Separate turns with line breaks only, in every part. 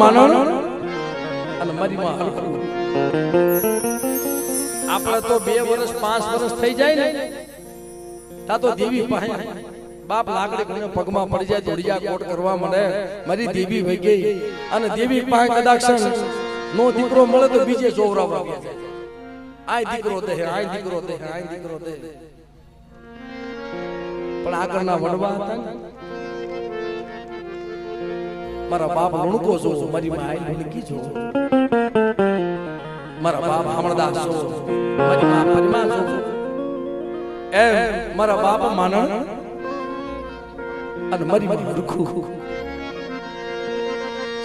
માનણ તો બે વર્ષ, પાંચ વર્ષ થઈ જાય ને, તા દેવી બાપ લાકડી કોઈને પગમાં પડી જાય દોડિયા કોટ કરવા મળે મારી દેવી વહી ગઈ. અને દેવી પાસે કદાચ નો દીકરો મળે તો બીજે જોવરા ગયા જાય. આય દીકરો દે આય દીકરો દે આય દીકરો દે પણ આગળના વડવા હતા મારા બાપ લુણકો છો મારી માય લુણકી છો મારા બાપ હમણદાસ છો મારી માં પરિમા છો એમ મારા બાપ માનણ અને મારી માં રૂખું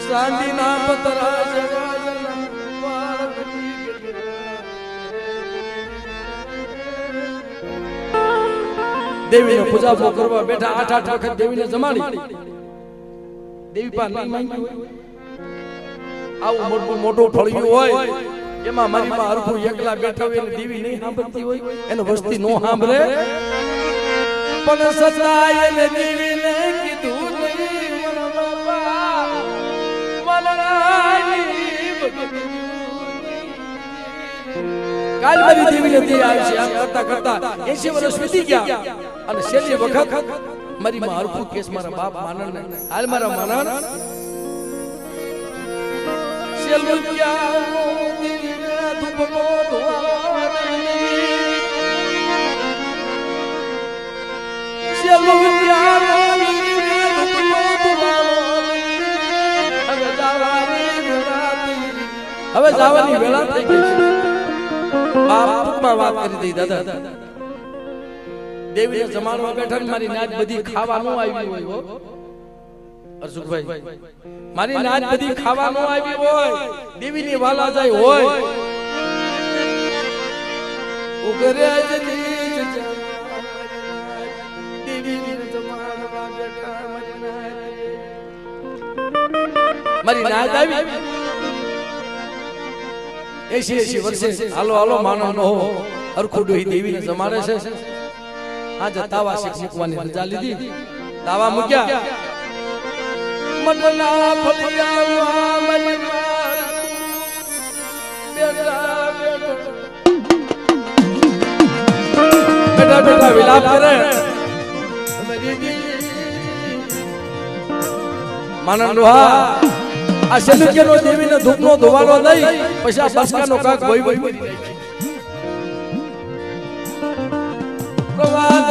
ચાંદીના પતરા જગાજના પારગતી દેવીને પૂજા કરવા બેઠા આઠ આઠ વખત દેવીને જમાડી દેવી પા નહીં માંગ્યું હોય. આવું મોટું મોટું ફળિયું હોય એમાં મારી માં હરખું એકલા બેઠા હોય અને દેવી નહીં સાંભળતી હોય. એને વસ્તી નો સાંભળે. પણ સતાય ને દેવીને કીધું નહીં બાપા. કાલ મારી દેવી નથી આવી છે. આમ કરતા કરતા એસી વર્ષ વીતી ગયા. અને છેલ્લી વખત મારી મારું કેસ મારા બાપ માનણ ને હાલ મારા દિલને ધૂપનો દિલને ધૂપનો ધોવાડી. હવે જવાની થઈ. હવે જવાની વેળા થઈ ગઈ છે બાપ ટૂંકમાં વાત કરી દઈ દાદા દેવીને જમાડવા બેઠા મારી નાચ બધી ખાવાનું આવી હોય હો. અરસુખભાઈ મારી નાચ બધી ખાવાનું આવી હોય. દેવીની વાલા જાય હોય. ઉગરે મારી નાદ આવી. એસી એસી વર્ષે. હાલો હાલો માનો નો હરખું ડોહી દેવીને જમાડે છે. આજે તાવા શીખ મૂકવાની રજા લીધી. તાવા મૂક્યા. મનના ફળિયામાં મની બેટા બેટા વિલાપ કરે. માનન આ શનિકેનો દેવીને ધૂપનો ધોવાનો લઈ પછી આ બસકાનો કાક ભઈ ભઈ પ્રવાદ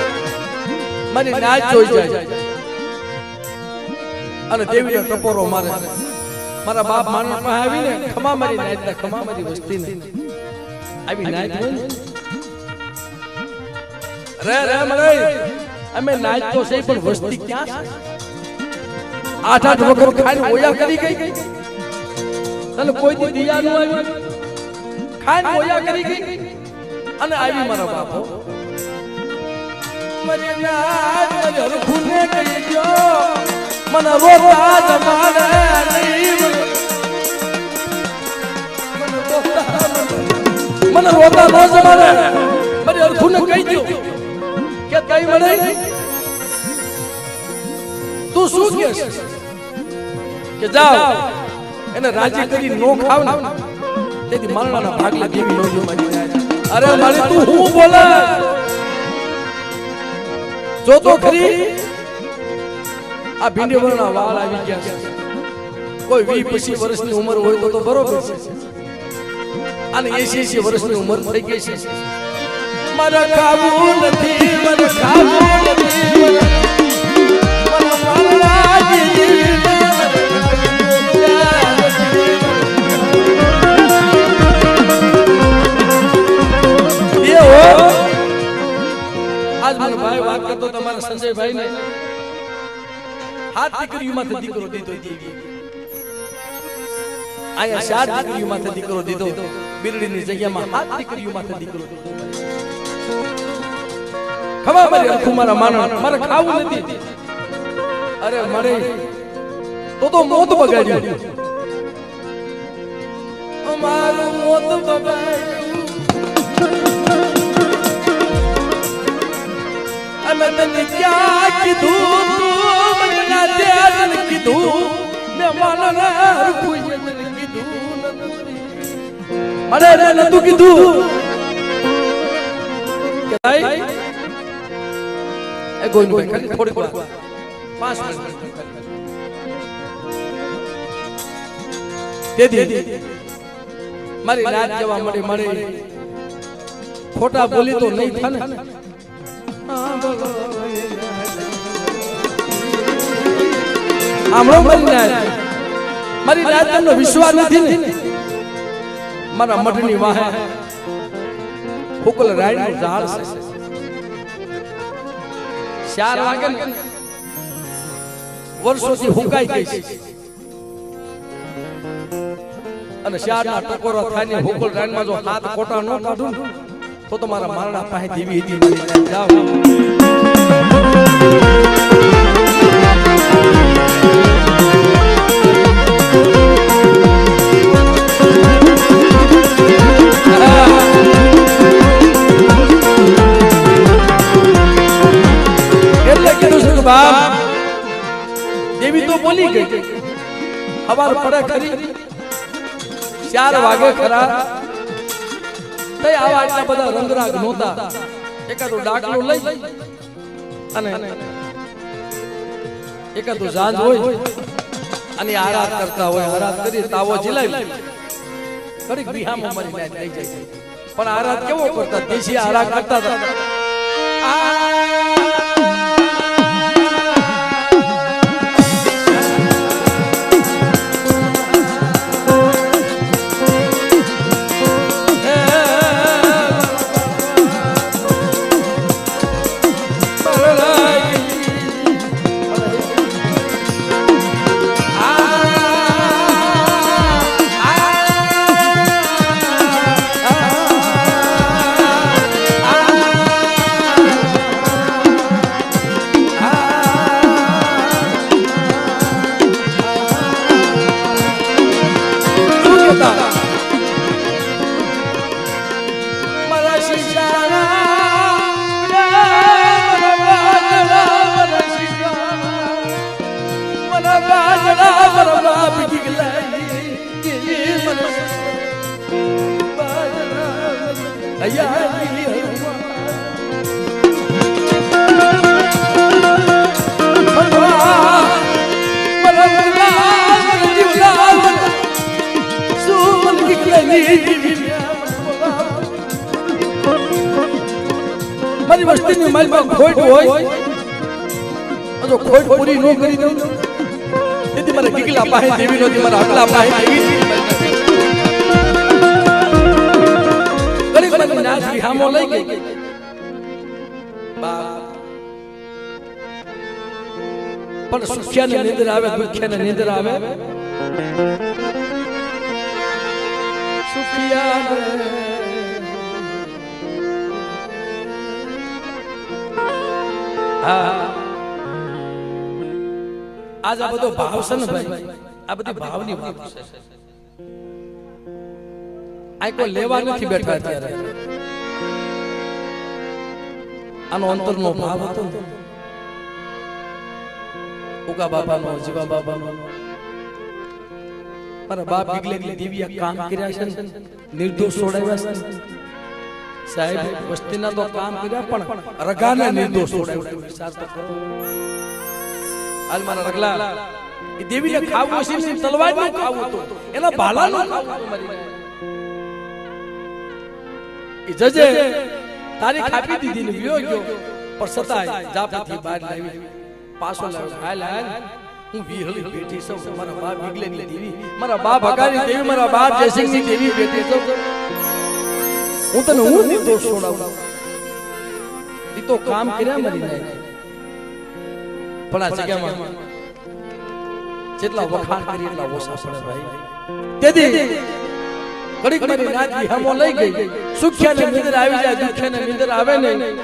મારી નાચ જોઈ જાય. અને દેવીને ટપોરો મારે. મારા. બાપ માણસ પાસે આવીને ખમા મારી નાચ ને ખમા મારી વસ્તીને. આવી નાચ રે રે મળે અમે નાચ તો સહી પણ વસ્તી ક્યાં છે? આઠ આઠ વખત ખાઈને ઓયા કરી ગઈ. તને કોઈ દી દિયા નું આવ્યું. ખાઈને ઓયા કરી ગઈ. અને આવી મારા બાપો. મને રોતા નહીં મને રોતા ન જમાડે. મને હરખુને કહી દો કે કઈ મને તું શું કે કે જાઓ, એને રાજી કરી નો ખાવ ને. તેથી મરણાના ભાગલા જેવી નો જો મારી અરે મારી, તું હું બોલે? જો તો ખરી. આ ભીંડી વરના વાળ આવી ગયા છે. કોઈ વી પછી વર્ષની ઉંમર હોય તો તો બરોબર છે. અને એસી એસી વર્ષની ઉંમર થઈ ગઈ છે. મારા કાબુ નથી મારા કાબુ નથી. ભાઈ, વાત કરતો તમારા સંજયભાઈ ને હાથ દીકરીઓમાંથી દીકરો દીધો અહીંયા ચાર દીકરીઓ માથે દીકરો દીધો બિરડીની જગ્યામાં હાથ દીકરીઓ માથે દીકરો ખબર મારી આખું મારા માનણ. મારે ખાવું નથી. અરે મારે, તો તો મોત બગાડ્યું. મારું મોત બગાડ્યું. અમે તને ક્યાં કીધું તું મને ના ધ્યાન કીધું. મેં માનને હરખું તને કીધું અરે રે નતું કીધું. કે ભાઈ એ ગોવિંદભાઈ ખાલી થોડી વાર. પાંચ મિનિટ ખાલી. મારી રાત જવા મળી મળી. ખોટા બોલી તો નહીં થાય ના મારી રાત તમને વિશ્વાસ નથી ને. મારા મઠની વાહે ફૂકલ રાયનું ઝાડ છે. ચાર વાગે વર્ષોથી હુકાઈ ગઈ છે. અને શાળના ટકોરો થાય ને હુકલ રાઈનમાં જો હાથ ખોટા ન કાઢું તો તમારા મારણા પાસે દેવી હતી મારી રાત જાઓ એટલે કીધું છે કે બાપ દેવી તો બોલી ગઈ હવાર પડે ખરી ચાર વાગે ખરા તઈ આવા એટલા બધા રંગરાગ નહોતા. એકાદો ડાકલો લઈ. અને એકાદો ઝાંજ હોય. અને આરાધ કરતા હોય આરાધ કરી તાવો જીલાવી. ઘડીક બિહામાં મરી જાય. પણ આરાધ કેવો કરતા? દેશી આરાધ કરતા હતા. ન કરી દઉં તેથી મારે કિકલા પાસે દેવી નહોતી મારા અગલા પાસે દેવી ગરીબ મને નાચ વિહામો લઈ ગઈ. પણ સુખ્યાને નિંદર આવે, દુખ્યાને નિંદર આવે. સુખિયા હા. આજ આ બધો ભાવ છે ને ભાઈ આ બધી ભાવની વાત છે. આ કોઈ લેવા નથી બેઠા અત્યારે. આનો અંતરનો ભાવ હતો ને. ઉગા બાપાનો જીવા બાપાનો મારા બાપ બીગલે દેવીયા કામ કર્યા છે નિર્દોષ છોડાવ્યા છે સાહેબ વસ્તીના તો કામ કર્યા પણ રગાને નિર્દોષ છોડાવ્યા. વિચાર તો કરો. હાલ રગલા. એ દેવીને ખાવું હશે ને તલવારનું ખાવું હતું. એના ભાલાનું ખાવું હતું. એ જજે તારી ખાપી દીધી ને વિયો ગયો. પણ સતાય જાપથી બહાર લાવી. પાછો લાવ્યો. હાલ હાલ. હું વિહળી બેઠી છું. મારા બાપ વિગલેની દેવી. મારા બા ભગારી દેવી મારા બાપ જયસિંહની દેવી બેઠી છું. હું તને હું નિર્દોષ છોડાવું. એ તો કામ કર્યા મરી જાય. પણ આ જગ્યામાં જેટલા વખાણ કરી એટલા ઓછા પડે ભાઈ. તેથી ઘડીક મારી નાચ હમો લઈ ગઈ. સુખ્યા ને નિંદર આવી જાય દુખ્યા ને નિંદર આવે નહીં.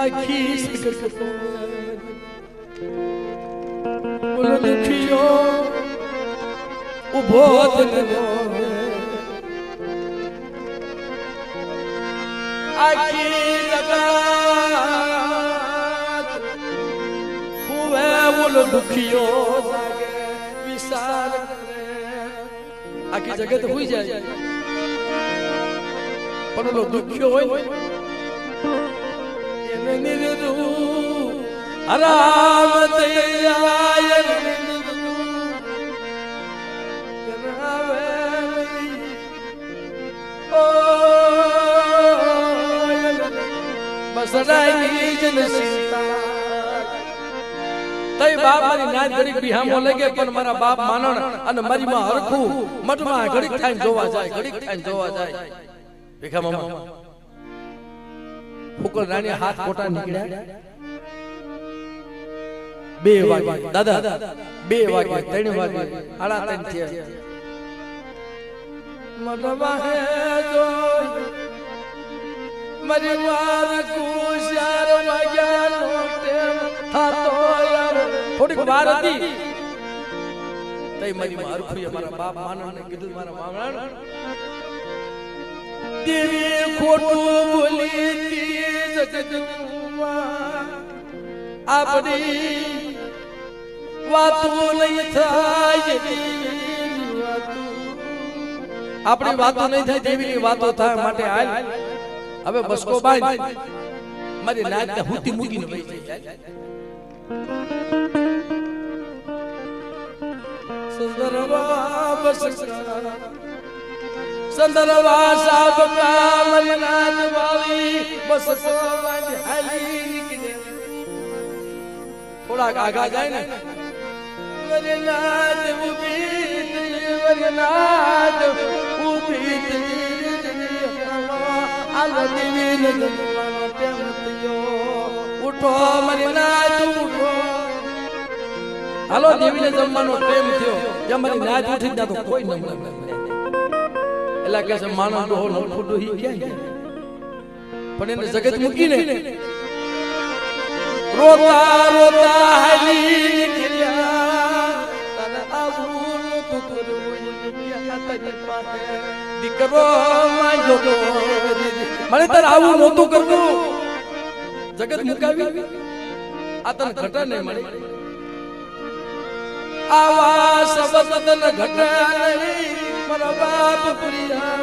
આખી બોલો દુખિયો ઊભો થયો આખી જગત બોલો દુખિયો વિશાલ આખી જગત હોઈ જાય પણ ઓલો દુખ્યો હોય એને નિરદું આરામ દયાય બસરાઈ જન સીતા તઈ બાપ મારી નાચ ઘડીક બિહામો લાગે પણ મારા બાપ માનણ અને મારી માં હરખું મઠમાં ઘડીક થાય જોવા જાય, ઘડીક થાય જોવા જાય. ભીખા મામા ફુકર રાણી હાથ ખોટા નીકળ્યા. બે વાગે, દાદા, બે વાગે, ત્રણ વાગે, આડા ત્રણ થયા. મટવા હે જોઈ, મારી વાર કુશાર વાગ્યાનો ટેમ થાતો થોડીક વાર હતી. તઈ મારી માર મારા બાપ માનને કીધું મારા મામણ દેવી ખોટું બોલી તી જગતમાં આપણી વાતો નહીં થાય. આપણી વાતો નહીં થાય દેવીની વાતો થાય માટે હાલ. હવે બસકો બાય મારી નાચ ને હુતી મૂકીને બેસી જાય. સુંદરવા બસકા સંદરવા સાબ કા નાચ વાળી બસકો બાંધ હાલી નીકળે થોડાક આગા જાય ને મારી નાચ ઊભી થઈ, ટેમ થયો. ઉઠો મરનાથ ઉઠો હાલો, દેવીને જમવાનો ટેમ થયો. જ્યાં મારી ઉઠી ત્યાં તો કોઈ ન મળે. એટલે કે છે, માનો ડોહો નોખું ડોહી ક્યાં પણ એને જગત મૂકીને રોતા રોતા હાલી દીકરો મને તારે નહોતું કરવું. જગત મુકાવી, આ તને ઘટા નહીં મળે. આવા શબ્દ તને ઘટા નહીં મારા બાપ પ્રિયા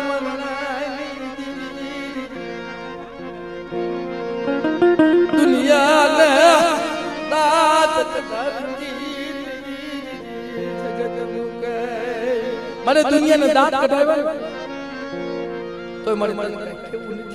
દુનિયા ને દાત કરતી જગત મુકે. દાંત કઢાવ્યો તો મારે મને કહેવું નથી.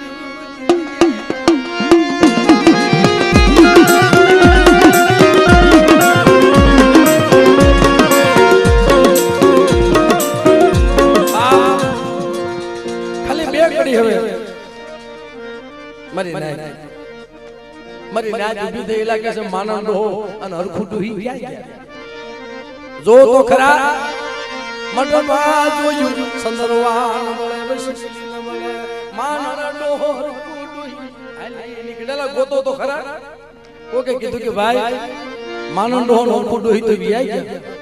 મારી નાચ ઊભી થયેલા કે છે માનંદ હો અને હરખું ડૂહી ગયા જો તો ખરા મઢમાં જોયું સંદરવાન મળે વૈશિષ્ટી મળે. માનંદ હો હરખું ડૂહી નીકળેલા ગોતો તો ખરા. કોકે કીધું કે ભાઈ માનંદ હો હરખું ડૂહી તો વિયાઈ ગયા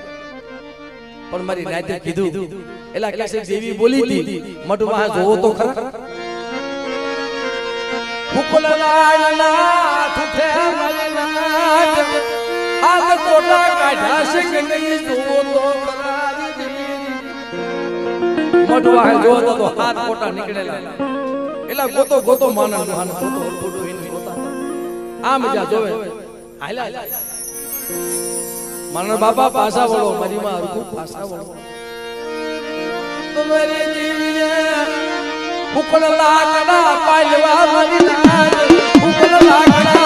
પણ મારી નાતે કીધું એલા કેસે દેવી બોલી હતી મઢમાં જોવો તો ખરા. જોવો તો તો હાથ કોટા નીકળેલા. એટલે ગોતો ગોતો માનન આમ જા જોવે. હાલા બાપા પાસા વળો, મારી માં હરખું પાસા વળો. તમારી જીવીએ ઉકળ લાકડા પાલવા મરી લાજ ઉકળ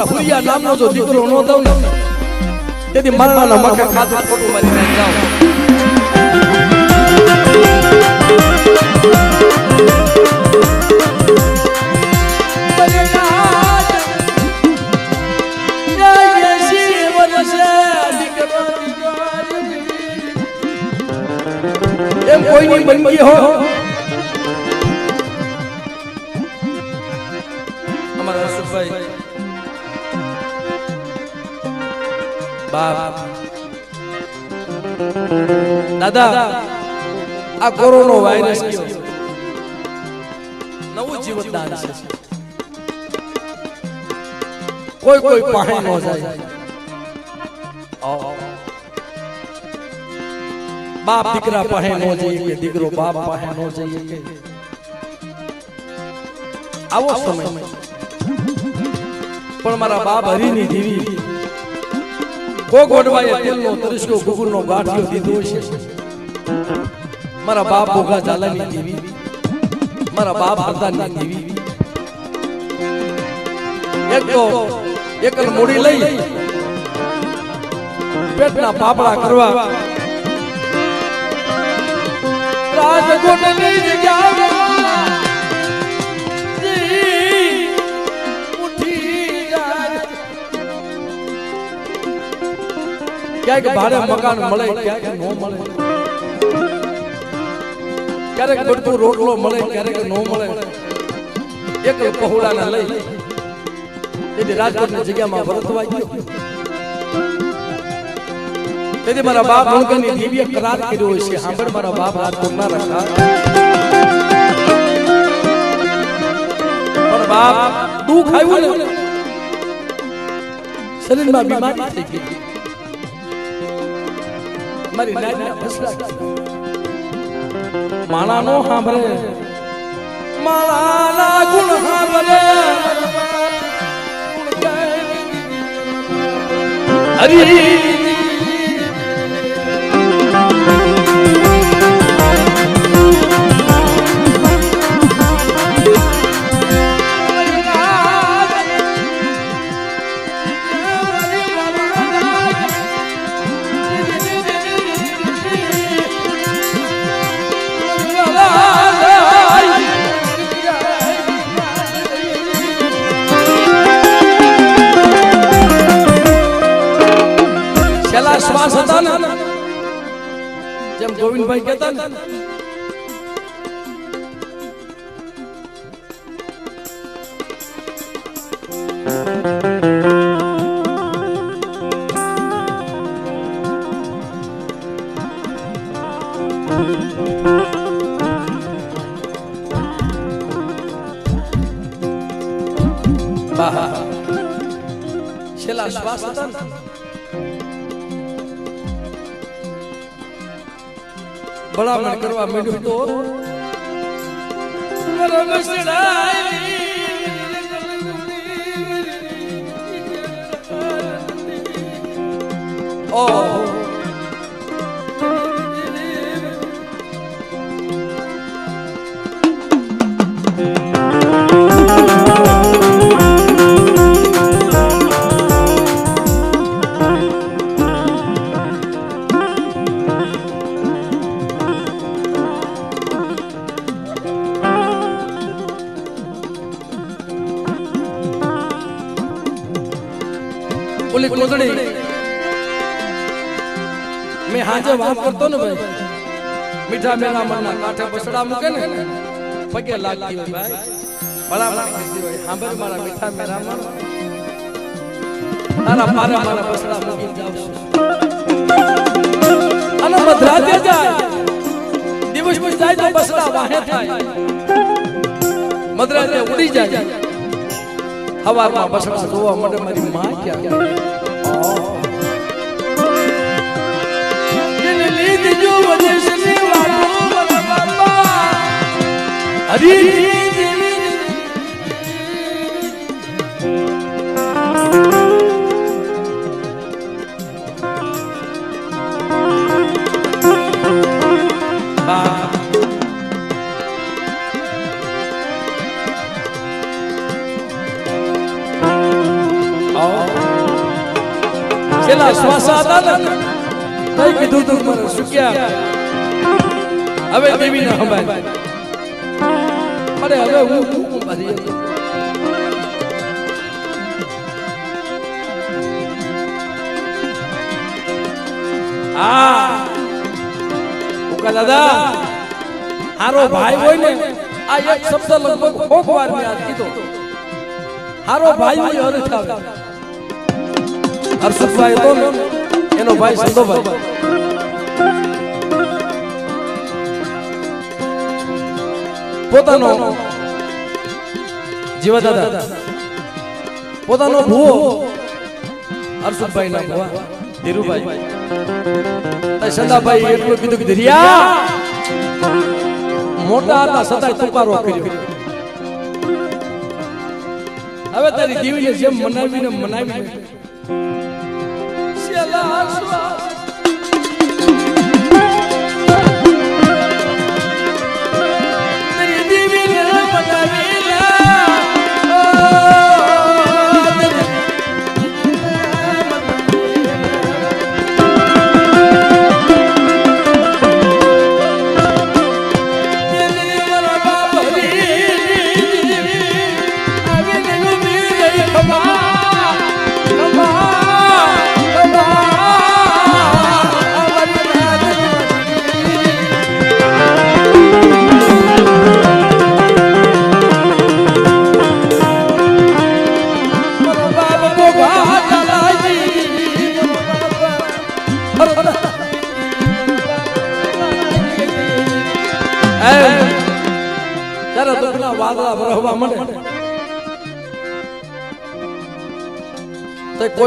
મારા હુરિયા નામનો જો દીકરો નો દઉં ને તેથી મરણાના મખે ખાધું ખોટું મારી નાખ જાઉં એમ કોઈની બંદગી હો. દાદા, આ કોરોનો વાયરસ કયો નવું જીવનદાન છે. કોઈ કોઈ પાસે ન જાય. બાપ દીકરા પાસે નો જઈએ કે દીકરો બાપ પાસે નો જઈએ કે. આવો સમય. પણ મારા બાપ હરીની દીવી. કોક વડવાએ તેલનો તરીસ્કો ગુગુરનો ગાંઠિયો દીધો છે. મારા બાપ ભોગા ઝાલાની દેવી. મારા બાપ હરદાની દેવી. એક તો એકલ મોડી લઈ પેટના પાપડા કરવા. રાજકોટની જગ્યામાં જી ક્યાંક ભાડે મકાન મળે, ક્યાંક ન મળે. ક્યારેક પડતું રોટલો મળે, ક્યારેક ન મળે. એક પહોળાને લઈ તેથી રાજકોટની જગ્યામાં વરતવા ગયો. તેથી મારા બાપ ભણકરની દિવ્ય કરાર કર્યો છે. સાંભળ મારા બાપ રાજકોટના રખા પણ બાપ, દુઃખ આવ્યું ને? શરીરમાં બીમારી થઈ ગઈ. મારી નાની ફસલા માણા નો સાંભળે માળાના ગુણ સાંભળે હરી. જેમ ગોવિંદભાઈ કહેતા ને કરવા માંડ્યું તો ઓહ મીઠા મેરા મનના કાંઠે બસડા મૂકે ને પગે લાગતી હોય ભાઈ. ભલામણ કરતી હોય સાંભળ મારા મીઠા મેરા મન તારા પારે મારા બસડા મૂકીને જાવશું અને મધરાતે જાય. દિવસ દિવસ જાય તો બસડા વાહે થાય. મધરાતે ઉડી જાય. હવામાં બસડા જોવા માટે મારી માં ક્યાં એને લીધી જો હરી બા. છેલ્લા શ્વાસ હતા ને કઈ કીધું તું મને સુક્યા હવે દેવી ના હંભાય અરે હવે હું હું મારી હા. ઉકા દાદા હારો ભાઈ હોય ને આ એક શબ્દ લગભગ કોક વાર મેં આજ કીધો. હારો ભાઈ હોય હરખ આવે. હર્ષભાઈ તો એનો ભાઈ સંતોભાઈ પોતાનો જીવા દાદા પોતાનો ભૂવો હર્ષદભાઈ ના ભૂવા ધીરુભાઈ. સદાભાઈ એટલું કીધું કે ધીરિયા મોટા હતા સદાય તુકારો કર્યો. હવે તારી દીવીને જેમ મનાવીને મનાવીને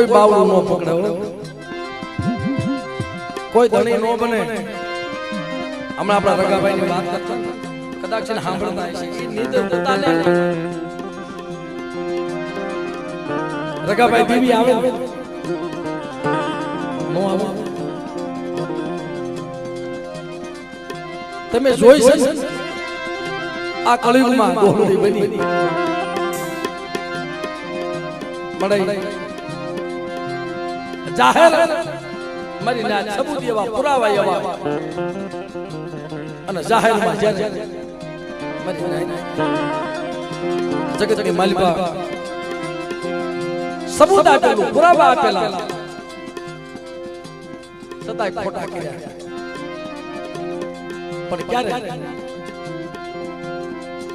કોઈ બાવડું નો પકડે કોઈ ધણી નો બને. હમણાં આપણા રગાભાઈ ની વાત કરતા કદાચ સાંભળતા હશે. રગાભાઈ દેવી આવે નો? આવે? તમે જોઈ શકો આ કળિયુગમાં ગોહળી બની. મળે. જાહેર મારી ના સબૂત એવા પુરાવા એવા. અને જાહેરમાં મારી ના જગતની માલિકા સબૂત આપેલું પુરાવા આપેલા. છતાંય ખોટા કર્યા. પણ ક્યારે?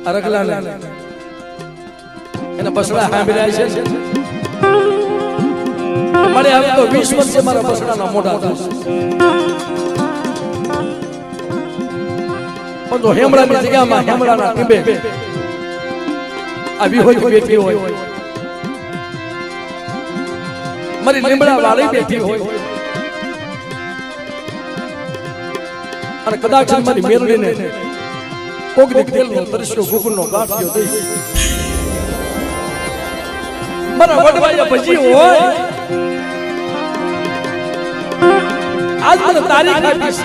અરગલાને. એના બસડા સાંભળ્યા છે. મારે હવે તો વીસ વર્ષે મારા બસડાના મોઢા થશે પણ જો હેમડાની જગ્યામાં હેમડાના ટીંબે આ વિહોય બેઠી હોય. મારી લીમડા વાળી બેઠી હોય. અને કદાચ મારી મેરડીને કોક દી તેલનો તરસ્યો ગુગળનો ગાંઠિયો દઈ. મારા વડવાયા ભજી હોય. આજ મને તારીખ આપીશ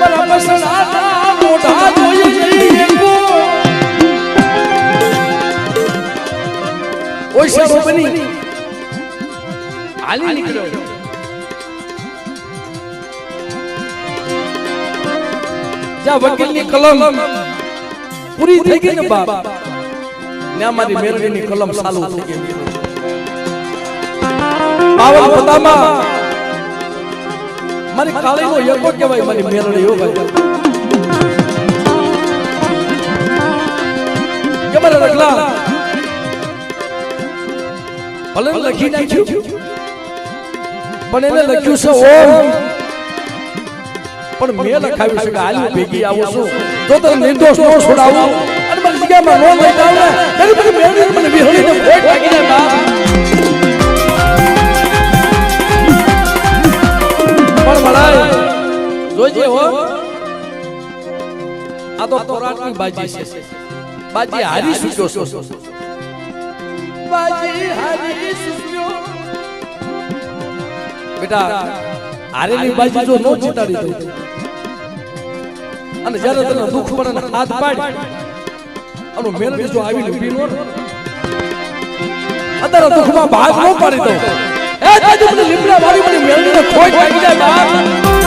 મારા બસડાના મોઢા જોઈ જઈએ કો ઓય શેરો બની. હાલી નીકળ્યો જ્યાં વકીલની કલમ. પૂરી થઈ ગઈ ને બાપ. ત્યાં મારી મેરડીની કલમ ચાલુ થઈ ગઈ. બાવન પતામાં. મારી કાળીનો યકો કહેવાય, મારી મેરડી હો ભાઈ. કે મારા રગલા. ભલે લખી નાખ્યું, પણ એને લખ્યું છે ઓમ. પણ મેં લખાવ્યું છે કે હાલ ભેગી આવું છું. તો તને નિર્દોષ નો છોડાવું, અને મારી જગ્યામાં નો લઈ જાવ ને, ત્યારે મને મેળવી મને વિહળીને ભોગ લાગી જાય પણ મળાય જોજે હો. આ તો તોરાટની બાજી છે. બાજી હારી સુજો છો બાજી હારી સુજો બેટા હારેલી બાજી જો નો જીતાડી દઉં અને જ્યારે તને દુઃખ પડે ને હાથ પાડ અને મેલ જો આવી લીધી નો. અત્યારે દુઃખમાં ભાગ ન પાડી દઉં. એ તાજી મને લીમડા વાળી મને મેળવીને ખોટ લાગી જાય બાપ.